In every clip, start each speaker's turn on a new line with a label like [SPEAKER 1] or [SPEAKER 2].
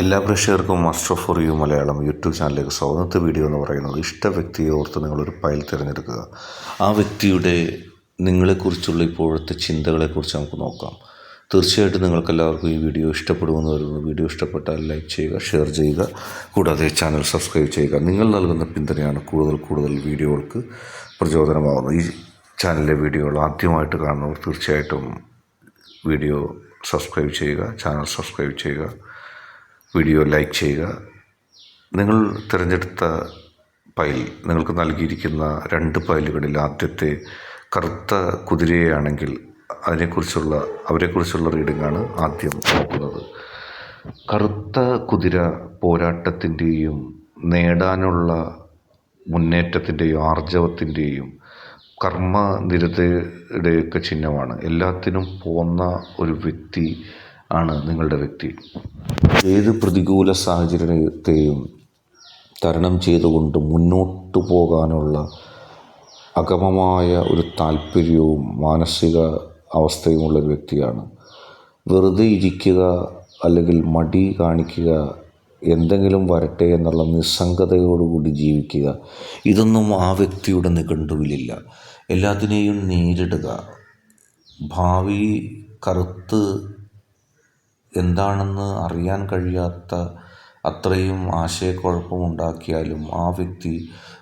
[SPEAKER 1] എല്ലാ പ്രേക്ഷകർക്കും master for you Malayalam YouTube ചാനലിലേക്ക് സ്വാഗത. വീഡിയോ എന്ന് പറയുന്നത് ഇഷ്ട വ്യക്തിയെ ഓർത്ത് നിങ്ങളൊരു ഫയൽ തിരഞ്ഞെടുക്കുക. ആ വ്യക്തിയുടെ നിങ്ങളെക്കുറിച്ചുള്ള ഇപ്പോഴത്തെ ചിന്തകളെക്കുറിച്ച് നമുക്ക് നോക്കാം. തീർച്ചയായിട്ടും നിങ്ങൾക്കെല്ലാവർക്കും ഈ വീഡിയോ ഇഷ്ടപ്പെടുമെന്ന് വരുന്നു വീഡിയോ ഇഷ്ടപ്പെട്ടാൽ ലൈക്ക് ചെയ്യുക ഷെയർ ചെയ്യുക കൂടാതെ ചാനൽ സബ്സ്ക്രൈബ് ചെയ്യുക. നിങ്ങൾ നൽകുന്ന പിന്തുണയാണ് കൂടുതൽ കൂടുതൽ വീഡിയോകൾക്ക് പ്രചോദനമാകുന്നത്. ഈ ചാനലിലെ വീഡിയോകൾ ആദ്യമായിട്ട് കാണുന്നവർ തീർച്ചയായിട്ടും വീഡിയോ സബ്സ്ക്രൈബ് ചെയ്യുക ചാനൽ സബ്സ്ക്രൈബ് ചെയ്യുക. വീഡിയോ ലൈക്ക് ചെയ്യുക. നിങ്ങൾ തിരഞ്ഞെടുത്ത പൈൽ നിങ്ങൾക്ക് നൽകിയിരിക്കുന്ന രണ്ട് പൈലുകളിൽ ആദ്യത്തെ കറുത്ത കുതിരയാണെങ്കിൽ അതിനെക്കുറിച്ചുള്ള അവരെക്കുറിച്ചുള്ള റീഡിങ്ങാണ് ആദ്യം നോക്കുന്നത്. കറുത്ത കുതിര പോരാട്ടത്തിന്റെയും നേടാനുള്ള മുന്നേറ്റത്തിന്റെയും ആർജവത്തിന്റെയും കർമ്മനിരതയുടെയൊക്കെ ചിഹ്നമാണ്. എല്ലാത്തിനും പോന്ന ഒരു വ്യക്തി ആണ് നിങ്ങളുടെ വ്യക്തി. ഏത് പ്രതികൂല സാഹചര്യത്തെയും തരണം ചെയ്തുകൊണ്ട് മുന്നോട്ട് പോകാനുള്ള അഗമമായ ഒരു താല്പര്യവും മാനസിക അവസ്ഥയുമുള്ള ഒരു വ്യക്തിയാണ്. വെറുതെ ഇരിക്കുക അല്ലെങ്കിൽ മടി കാണിക്കുക എന്തെങ്കിലും വരട്ടെ എന്നുള്ള നിസ്സംഗതയോടുകൂടി ജീവിക്കുക ഇതൊന്നും ആ വ്യക്തിയുടെ നിഘണ്ടുവിലില്ല. എല്ലാത്തിനെയും നേരിടുക. ഭാവി കറുത്ത് എന്താണെന്ന് അറിയാൻ കഴിയാത്ത അത്രയും ആശയക്കുഴപ്പമുണ്ടാക്കിയാലും ആ വ്യക്തി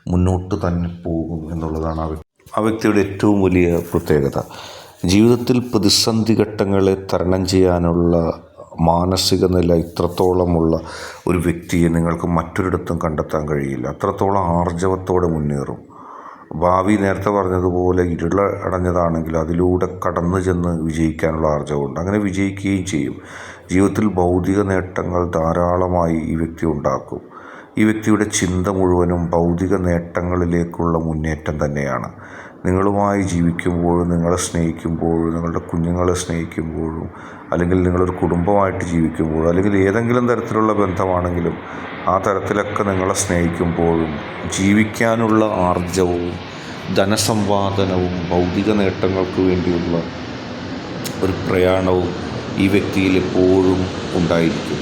[SPEAKER 1] മുന്നോട്ട് തന്നെ പോകും എന്നുള്ളതാണ് ആ വ്യക്തി. ആ വ്യക്തിയുടെ ഏറ്റവും വലിയ പ്രത്യേകത. ജീവിതത്തിൽ പ്രതിസന്ധി ഘട്ടങ്ങളെ തരണം ചെയ്യാനുള്ള മാനസിക നില ഇത്രത്തോളമുള്ള ഒരു വ്യക്തിയെ നിങ്ങൾക്ക് മറ്റൊരിടത്തും കണ്ടെത്താൻ കഴിയില്ല. അത്രത്തോളം ആർജവത്തോടെ മുന്നേറും. ഭാവി നേരത്തെ പറഞ്ഞതുപോലെ ഇരുള അടഞ്ഞതാണെങ്കിൽ അതിലൂടെ കടന്നു ചെന്ന് വിജയിക്കാനുള്ള ആർജവമുണ്ട് അങ്ങനെ വിജയിക്കുകയും ചെയ്യും. ജീവിതത്തിൽ ഭൗതിക നേട്ടങ്ങൾ ധാരാളമായി ഈ വ്യക്തി ഉണ്ടാക്കും. ഈ വ്യക്തിയുടെ ചിന്ത മുഴുവനും ഭൗതിക നേട്ടങ്ങളിലേക്കുള്ള മുന്നേറ്റം തന്നെയാണ്. നിങ്ങളുമായി ജീവിക്കുമ്പോഴും നിങ്ങളെ സ്നേഹിക്കുമ്പോഴും നിങ്ങളുടെ കുഞ്ഞുങ്ങളെ സ്നേഹിക്കുമ്പോഴും അല്ലെങ്കിൽ നിങ്ങളൊരു കുടുംബമായിട്ട് ജീവിക്കുമ്പോഴും അല്ലെങ്കിൽ ഏതെങ്കിലും തരത്തിലുള്ള ബന്ധമാണെങ്കിലും ആ തരത്തിലൊക്കെ നിങ്ങളെ സ്നേഹിക്കുമ്പോഴും ജീവിക്കാനുള്ള ആർജവവും ധനസമ്പാദനവും ഭൗതിക നേട്ടങ്ങൾക്ക് വേണ്ടിയുള്ള ഒരു പ്രയാണവും ഈ വ്യക്തിയിൽ എപ്പോഴും ഉണ്ടായിരിക്കും.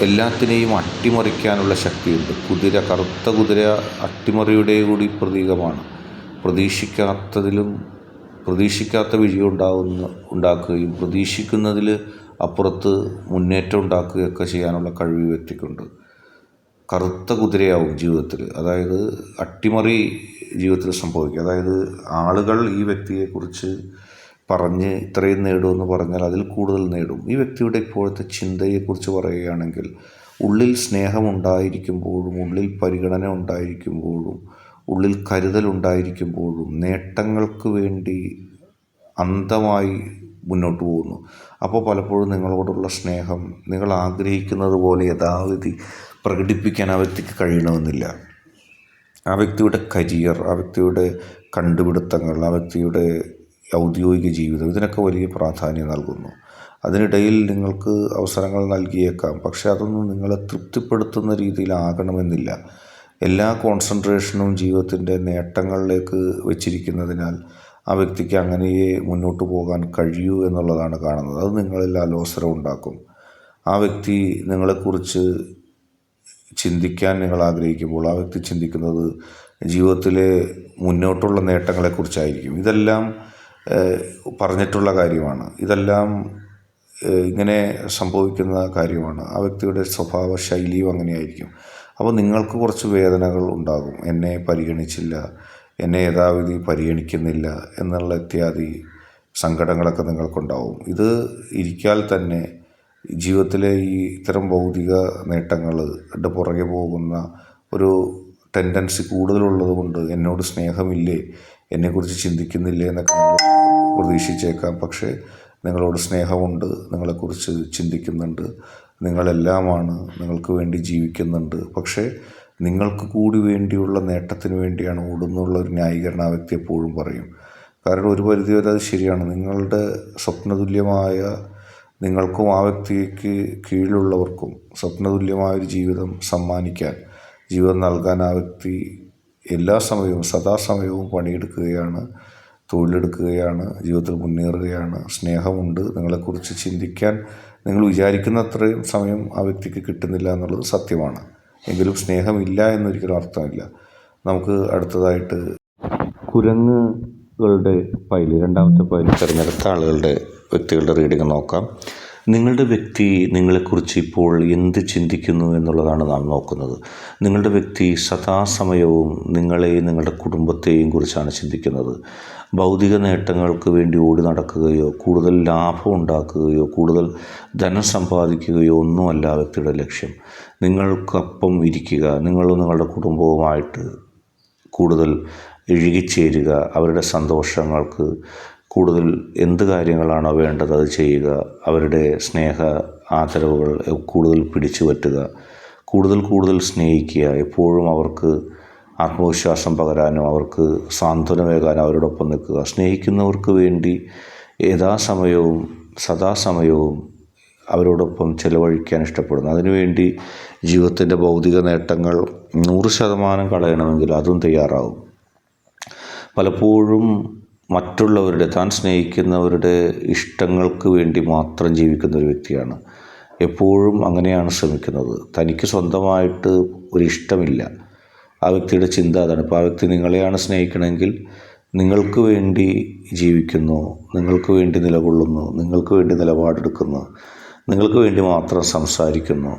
[SPEAKER 1] എല്ലാത്തിനെയും അട്ടിമറിക്കാനുള്ള ശക്തിയുണ്ട്. കുതിര കറുത്ത കുതിര അട്ടിമറിയുടെ കൂടി പ്രതീകമാണ്. പ്രതീക്ഷിക്കാത്തതിലും പ്രതീക്ഷിക്കാത്ത വിജയം ഉണ്ടാകുന്ന ഉണ്ടാക്കുകയും പ്രതീക്ഷിക്കുന്നതിൽ അപ്പുറത്ത് മുന്നേറ്റം ഉണ്ടാക്കുകയൊക്കെ ചെയ്യാനുള്ള കഴിവ് വ്യക്തിക്കുണ്ട്. കറുത്ത കുതിരയാവും ജീവിതത്തിൽ. അതായത് അട്ടിമറി ജീവിതത്തിൽ സംഭവിക്കുക. അതായത് ആളുകൾ ഈ വ്യക്തിയെക്കുറിച്ച് പറഞ്ഞ് ഇത്രയും നേടുമെന്ന് പറഞ്ഞാൽ അതിൽ കൂടുതൽ നേടും. ഈ വ്യക്തിയുടെ ഇപ്പോഴത്തെ ചിന്തയെക്കുറിച്ച് പറയുകയാണെങ്കിൽ ഉള്ളിൽ സ്നേഹമുണ്ടായിരിക്കുമ്പോഴും ഉള്ളിൽ പരിഗണന ഉണ്ടായിരിക്കുമ്പോഴും ഉള്ളിൽ കരുതലുണ്ടായിരിക്കുമ്പോഴും നേട്ടങ്ങൾക്ക് വേണ്ടി അന്ധമായി മുന്നോട്ട് പോകുന്നു. അപ്പോൾ പലപ്പോഴും നിങ്ങളോടുള്ള സ്നേഹം നിങ്ങൾ ആഗ്രഹിക്കുന്നത് പോലെ യഥാവിധി പ്രകടിപ്പിക്കാൻ ആ വ്യക്തിക്ക് കഴിയണമെന്നില്ല. ആ വ്യക്തിയുടെ കരിയർ ആ വ്യക്തിയുടെ കണ്ടുപിടുത്തങ്ങൾ ആ വ്യക്തിയുടെ ഔദ്യോഗിക ജീവിതം ഇതിനൊക്കെ വലിയ പ്രാധാന്യം നൽകുന്നു. അതിനിടയിൽ നിങ്ങൾക്ക് അവസരങ്ങൾ നൽകിയേക്കാം പക്ഷേ അതൊന്നും നിങ്ങളെ തൃപ്തിപ്പെടുത്തുന്ന രീതിയിലാകണമെന്നില്ല. എല്ലാ കോൺസെൻട്രേഷനും ജീവിതത്തിന്റെ നേട്ടങ്ങളിലേക്ക് വെച്ചിരിക്കുന്നതിനാൽ ആ വ്യക്തിക്ക് അങ്ങനെയേ മുന്നോട്ട് പോകാൻ കഴിയൂ എന്നുള്ളതാണ് കാണുന്നത്. അത് നിങ്ങളിൽ അലോസരം ഉണ്ടാക്കും. ആ വ്യക്തി നിങ്ങളെക്കുറിച്ച് ചിന്തിക്കാൻ നിങ്ങൾ ആഗ്രഹിക്കുമ്പോൾ ആ വ്യക്തി ചിന്തിക്കുന്നത് ജീവിതത്തിലെ മുന്നോട്ടുള്ള നേട്ടങ്ങളെക്കുറിച്ചായിരിക്കും. ഇതെല്ലാം പറഞ്ഞിട്ടുള്ള കാര്യമാണ്. ഇതെല്ലാം ഇങ്ങനെ സംഭവിക്കുന്ന കാര്യമാണ്. ആ വ്യക്തിയുടെ സ്വഭാവ ശൈലിയും അങ്ങനെയായിരിക്കും. അപ്പോൾ നിങ്ങൾക്ക് കുറച്ച് വേദനകൾ ഉണ്ടാകും. എന്നെ പരിഗണിച്ചില്ല. എന്നെ യഥാവിധി പരിഗണിക്കുന്നില്ല എന്നുള്ള ഇത്യാദി സങ്കടങ്ങളൊക്കെ നിങ്ങൾക്കുണ്ടാവും. ഇത് ഇരിക്കാൽ തന്നെ ജീവിതത്തിലെ ഈ ഇത്തരം ഭൗതിക നേട്ടങ്ങളുടെ പുറകെ പോകുന്ന ഒരു ടെൻഡൻസി കൂടുതലുള്ളത് കൊണ്ട് എന്നോട് സ്നേഹമില്ലേ? എന്നെക്കുറിച്ച് ചിന്തിക്കുന്നില്ലേ എന്നൊക്കെ നിങ്ങൾ പ്രതീക്ഷിച്ചേക്കാം. പക്ഷേ നിങ്ങളോട് സ്നേഹമുണ്ട്. നിങ്ങളെക്കുറിച്ച് ചിന്തിക്കുന്നുണ്ട്. നിങ്ങളെല്ലാമാണ് നിങ്ങൾക്ക് വേണ്ടി ജീവിക്കുന്നുണ്ട്. പക്ഷേ നിങ്ങൾക്ക് കൂടി വേണ്ടിയുള്ള നേട്ടത്തിന് വേണ്ടിയാണ് ഓടുന്നുള്ള ഒരു ന്യായീകരണം ആ വ്യക്തി എപ്പോഴും പറയും. കാരണം ഒരു പരിധിവരെ അത് ശരിയാണ്. നിങ്ങളുടെ സ്വപ്നതുല്യമായ നിങ്ങൾക്കും ആ വ്യക്തിക്ക് കീഴിലുള്ളവർക്കും സ്വപ്നതുല്യമായ ഒരു ജീവിതം സമ്മാനിക്കാൻ ജീവിതം നൽകാൻ ആ വ്യക്തി എല്ലാ സമയവും സദാസമയവും പണിയെടുക്കുകയാണ്. തൊഴിലെടുക്കുകയാണ് ജീവിതത്തിൽ മുന്നേറുകയാണ്. സ്നേഹമുണ്ട്. നിങ്ങളെക്കുറിച്ച് ചിന്തിക്കാൻ നിങ്ങൾ വിചാരിക്കുന്ന അത്രയും സമയം ആ വ്യക്തിക്ക് കിട്ടുന്നില്ല എന്നുള്ളത് സത്യമാണ്. എങ്കിലും സ്നേഹമില്ല എന്നൊരിക്കലും അർത്ഥമില്ല. നമുക്ക് അടുത്തതായിട്ട് കുരങ്ങുകളുടെ പൈൽ രണ്ടാമത്തെ പൈൽ തിരഞ്ഞെടുത്ത ആളുകളുടെ വ്യക്തികളുടെ റീഡിങ് നോക്കാം. നിങ്ങളുടെ വ്യക്തി നിങ്ങളെക്കുറിച്ച് ഇപ്പോൾ എന്ത് ചിന്തിക്കുന്നു എന്നുള്ളതാണ് നാം നോക്കുന്നത്. നിങ്ങളുടെ വ്യക്തി സദാസമയവും നിങ്ങളെയും നിങ്ങളുടെ കുടുംബത്തെയും കുറിച്ചാണ് ചിന്തിക്കുന്നത്. ഭൗതിക നേട്ടങ്ങൾക്ക് വേണ്ടി ഓടി നടക്കുകയോ കൂടുതൽ ലാഭം ഉണ്ടാക്കുകയോ കൂടുതൽ ധനം സമ്പാദിക്കുകയോ ഒന്നുമല്ല വ്യക്തിയുടെ ലക്ഷ്യം. നിങ്ങൾക്കൊപ്പം ഇരിക്കുക നിങ്ങളും നിങ്ങളുടെ കുടുംബവുമായിട്ട് കൂടുതൽ ഇഴുകിച്ചേരുക അവരുടെ സന്തോഷങ്ങൾക്ക് കൂടുതൽ എന്ത് കാര്യങ്ങളാണോ വേണ്ടത് അത് ചെയ്യുക അവരുടെ സ്നേഹ ആദരവുകൾ കൂടുതൽ പിടിച്ചു പറ്റുക കൂടുതൽ കൂടുതൽ സ്നേഹിക്കുക എപ്പോഴും അവർക്ക് ആത്മവിശ്വാസം പകരാനും അവർക്ക് സാന്ത്വനമേകാനും അവരോടൊപ്പം നിൽക്കുക. സ്നേഹിക്കുന്നവർക്ക് വേണ്ടി യഥാസമയവും സദാസമയവും അവരോടൊപ്പം ചിലവഴിക്കാൻ ഇഷ്ടപ്പെടുന്നു. അതിനുവേണ്ടി ജീവിതത്തിന്റെ ഭൗതിക നേട്ടങ്ങൾ നൂറ് ശതമാനം കളയണമെങ്കിൽ അതും തയ്യാറാവും. പലപ്പോഴും മറ്റുള്ളവരുടെ താൻ സ്നേഹിക്കുന്നവരുടെ ഇഷ്ടങ്ങൾക്ക് വേണ്ടി മാത്രം ജീവിക്കുന്ന ഒരു വ്യക്തിയാണ്. എപ്പോഴും അങ്ങനെയാണ് ശ്രമിക്കുന്നത്. തനിക്ക് സ്വന്തമായിട്ട് ഒരു ഇഷ്ടമില്ല. ആ വ്യക്തിയുടെ ചിന്ത അതാണ്. ഇപ്പോൾ ആ വ്യക്തി നിങ്ങളെയാണ് സ്നേഹിക്കണമെങ്കിൽ നിങ്ങൾക്ക് വേണ്ടി ജീവിക്കുന്നു നിങ്ങൾക്ക് വേണ്ടി നിലകൊള്ളുന്നു നിങ്ങൾക്ക് വേണ്ടി നിലപാടെടുക്കുന്നു നിങ്ങൾക്ക് വേണ്ടി മാത്രം സംസാരിക്കുന്നു.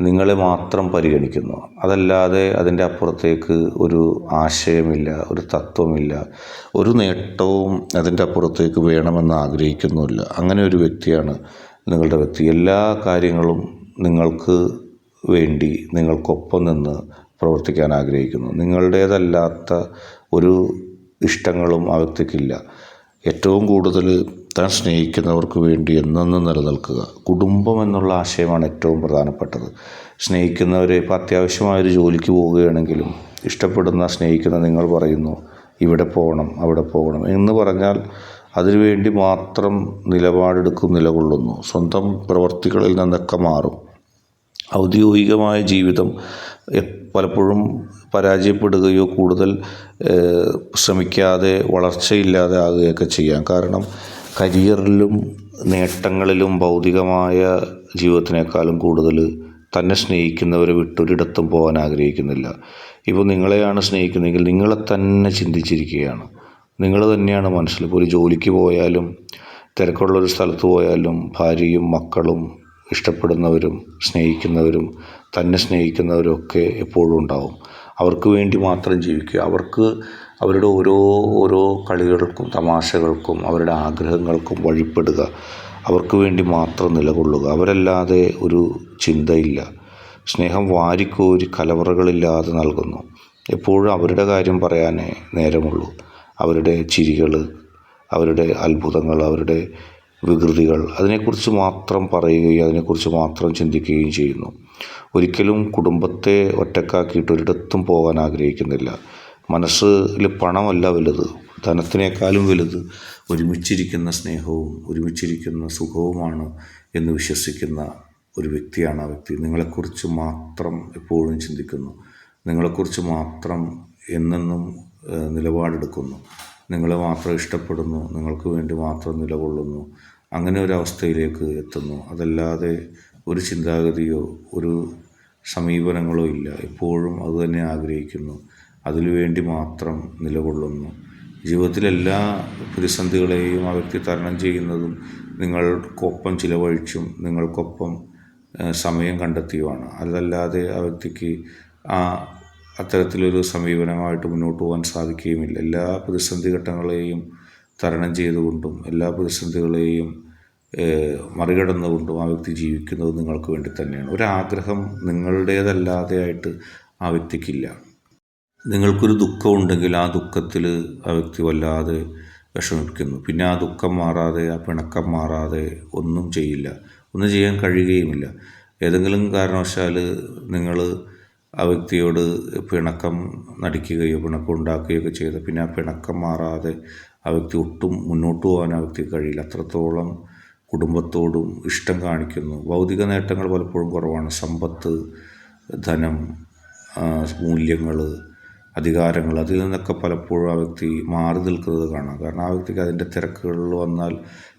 [SPEAKER 1] നിങ്ങളെ മാത്രം പരിഗണിക്കുന്നു. അതല്ലാതെ അതിന്റെ അപ്പുറത്തേക്ക് ഒരു ആശയമില്ല ഒരു തത്വമില്ല ഒരു നേട്ടവും അതിന്റെ അപ്പുറത്തേക്ക് വേണമെന്ന് ആഗ്രഹിക്കുന്നുമില്ല. അങ്ങനെ ഒരു വ്യക്തിയാണ് നിങ്ങളുടെ വ്യക്തി. എല്ലാ കാര്യങ്ങളും നിങ്ങൾക്ക് വേണ്ടി നിങ്ങൾക്കൊപ്പം നിന്ന് പ്രവർത്തിക്കാൻ ആഗ്രഹിക്കുന്നു. നിങ്ങളുടേതല്ലാത്ത ഒരു ഇഷ്ടങ്ങളും ആ വ്യക്തിക്കില്ല. ഏറ്റവും കൂടുതൽ താൻ സ്നേഹിക്കുന്നവർക്ക് വേണ്ടി എന്നെന്നും നിലനിൽക്കുക. കുടുംബം എന്നുള്ള ആശയമാണ് ഏറ്റവും പ്രധാനപ്പെട്ടത്. സ്നേഹിക്കുന്നവരെ ഇപ്പോൾ അത്യാവശ്യമായൊരു ജോലിക്ക് പോവുകയാണെങ്കിലും ഇഷ്ടപ്പെടുന്ന സ്നേഹിക്കുന്ന നിങ്ങൾ പറയുന്നു ഇവിടെ പോകണം അവിടെ പോകണം എന്ന് പറഞ്ഞാൽ അതിനുവേണ്ടി മാത്രം നിലപാടെടുക്കും നിലകൊള്ളുന്നു. സ്വന്തം പ്രവർത്തികളിൽ നിന്നൊക്കെ മാറും. ഔദ്യോഗികമായ ജീവിതം പലപ്പോഴും പരാജയപ്പെടുകയോ കൂടുതൽ ശ്രമിക്കാതെ വളർച്ചയില്ലാതെ ആകുകയൊക്കെ ചെയ്യാം. കാരണം കരിയറിലും നേട്ടങ്ങളിലും ഭൗതികമായ ജീവിതത്തിനേക്കാളും കൂടുതൽ തന്നെ സ്നേഹിക്കുന്നവരെ വിട്ടൊരിടത്തും പോകാൻ ആഗ്രഹിക്കുന്നില്ല. ഇപ്പോൾ നിങ്ങളെയാണ് സ്നേഹിക്കുന്നതെങ്കിൽ നിങ്ങളെ തന്നെ ചിന്തിച്ചിരിക്കുകയാണ്. നിങ്ങൾ തന്നെയാണ് മനസ്സിൽ ഇപ്പോൾ ഒരു ജോലിക്ക് പോയാലും തിരക്കുള്ളൊരു സ്ഥലത്ത് പോയാലും ഭാര്യയും മക്കളും ഇഷ്ടപ്പെടുന്നവരും സ്നേഹിക്കുന്നവരും തന്നെ സ്നേഹിക്കുന്നവരും ഒക്കെ എപ്പോഴും ഉണ്ടാവും. അവർക്ക് വേണ്ടി മാത്രം ജീവിക്കുക. അവർക്ക് അവരുടെ ഓരോ ഓരോ കളികൾക്കും തമാശകൾക്കും അവരുടെ ആഗ്രഹങ്ങൾക്കും വഴിപ്പെടുക. അവർക്ക് വേണ്ടി മാത്രം നിലകൊള്ളുക. അവരല്ലാതെ ഒരു ചിന്തയില്ല. സ്നേഹം വാരിക്കോരി കലവറകളില്ലാതെ നൽകുന്നു. എപ്പോഴും അവരുടെ കാര്യം പറയാനേ നേരമുള്ളൂ. അവരുടെ ചിരികൾ അവരുടെ അത്ഭുതങ്ങൾ അവരുടെ വികൃതികൾ അതിനെക്കുറിച്ച് മാത്രം പറയുകയും അതിനെക്കുറിച്ച് മാത്രം ചിന്തിക്കുകയും ചെയ്യുന്നു. ഒരിക്കലും കുടുംബത്തെ ഒറ്റക്കാക്കിയിട്ട് ഒരിടത്തും പോകാൻ ആഗ്രഹിക്കുന്നില്ല. മനസ്സിൽ പണമല്ല വലുത് ധനത്തിനേക്കാളും വലുത്. ഒരുമിച്ചിരിക്കുന്ന സ്നേഹവും ഒരുമിച്ചിരിക്കുന്ന സുഖവുമാണ് എന്ന് വിശ്വസിക്കുന്ന ഒരു വ്യക്തിയാണ് ആ വ്യക്തി. നിങ്ങളെക്കുറിച്ച് മാത്രം എപ്പോഴും ചിന്തിക്കുന്നു. നിങ്ങളെക്കുറിച്ച് മാത്രം എന്നെന്നും നിലപാടെടുക്കുന്നു. നിങ്ങളെ മാത്രം ഇഷ്ടപ്പെടുന്നു. നിങ്ങൾക്ക് വേണ്ടി മാത്രം നിലകൊള്ളുന്നു. അങ്ങനെ ഒരു അവസ്ഥയിലേക്ക് എത്തുന്നു. അതല്ലാതെ ഒരു ചിന്താഗതിയോ ഒരു സമീപനങ്ങളോ ഇല്ല. എപ്പോഴും അതുതന്നെ ആഗ്രഹിക്കുന്നു. അതിനു വേണ്ടി മാത്രം നിലകൊള്ളുന്നു. ജീവിതത്തിലെല്ലാ പ്രതിസന്ധികളെയും ആ വ്യക്തി തരണം ചെയ്യുന്നതും നിങ്ങൾക്കൊപ്പം ചിലവഴിച്ചും നിങ്ങൾക്കൊപ്പം സമയം കണ്ടെത്തിയുമാണ്. അതല്ലാതെ ആ വ്യക്തിക്ക് ആ അത്തരത്തിലൊരു സമീപനമായിട്ട് മുന്നോട്ട് പോകാൻ സാധിക്കുകയുമില്ല. എല്ലാ പ്രതിസന്ധി ഘട്ടങ്ങളെയും തരണം ചെയ്തുകൊണ്ടും എല്ലാ പ്രതിസന്ധികളെയും മറികടന്നുകൊണ്ടും ആ വ്യക്തി ജീവിക്കുന്നത് നിങ്ങൾക്ക് വേണ്ടി തന്നെയാണ്. ഒരാഗ്രഹം നിങ്ങളുടേതല്ലാതെ ആയിട്ട് ആ വ്യക്തിക്കില്ല. നിങ്ങൾക്കൊരു ദുഃഖമുണ്ടെങ്കിൽ ആ ദുഃഖത്തിൽ ആ വ്യക്തി വല്ലാതെ വിഷമിക്കുന്നു. പിന്നെ ആ ദുഃഖം മാറാതെ ആ പിണക്കം മാറാതെ ഒന്നും ചെയ്യില്ല. ഒന്നും ചെയ്യാൻ കഴിയുകയുമില്ല. ഏതെങ്കിലും കാരണവശാൽ നിങ്ങൾ ആ വ്യക്തിയോട് പിണക്കം നടിക്കുകയോ പിണക്കം ഉണ്ടാക്കുകയോ ഒക്കെ ചെയ്ത് പിന്നെ ആ പിണക്കം മാറാതെ ആ വ്യക്തി ഒട്ടും മുന്നോട്ട് പോകാൻ ആ വ്യക്തിക്ക് കഴിയില്ല. അത്രത്തോളം കുടുംബത്തോടും ഇഷ്ടം കാണിക്കുന്നു. ഭൗതിക നേട്ടങ്ങൾ പലപ്പോഴും കുറവാണ്. സമ്പത്ത് ധനം മൂല്യങ്ങൾ അധികാരങ്ങൾ. അതിൽ നിന്നൊക്കെ പലപ്പോഴും ആ വ്യക്തി മാറി നിൽക്കുന്നത് കാണാം. കാരണം ആ വ്യക്തിക്ക് അതിന്റെ തിരക്കുകളിൽ വന്നാൽ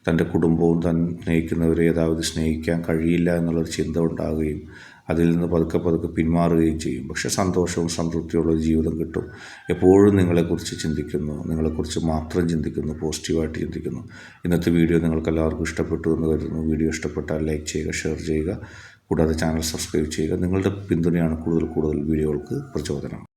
[SPEAKER 1] തന്റെ കുടുംബവും താൻ സ്നേഹിക്കുന്നവരെ യഥാവധി സ്നേഹിക്കാൻ കഴിയില്ല എന്നുള്ളൊരു ചിന്ത ഉണ്ടാകുകയും അതിൽ നിന്ന് പതുക്കെ പതുക്കെ പിന്മാറുകയും ചെയ്യും. പക്ഷേ സന്തോഷവും സംതൃപ്തിയുള്ള ജീവിതം കിട്ടും. എപ്പോഴും നിങ്ങളെക്കുറിച്ച് ചിന്തിക്കുന്നു. നിങ്ങളെക്കുറിച്ച് മാത്രം ചിന്തിക്കുന്നു. പോസിറ്റീവായിട്ട് ചിന്തിക്കുന്നു. ഇന്നത്തെ വീഡിയോ നിങ്ങൾക്ക് എല്ലാവർക്കും ഇഷ്ടപ്പെട്ടു എന്ന് കരുതുന്നു. വീഡിയോ ഇഷ്ടപ്പെട്ടാൽ ലൈക്ക് ചെയ്യുക ഷെയർ ചെയ്യുക. കൂടാതെ ചാനൽ സബ്സ്ക്രൈബ് ചെയ്യുക. നിങ്ങളുടെ പിന്തുണയാണ് കൂടുതൽ കൂടുതൽ വീഡിയോകൾക്ക് പ്രചോദനം.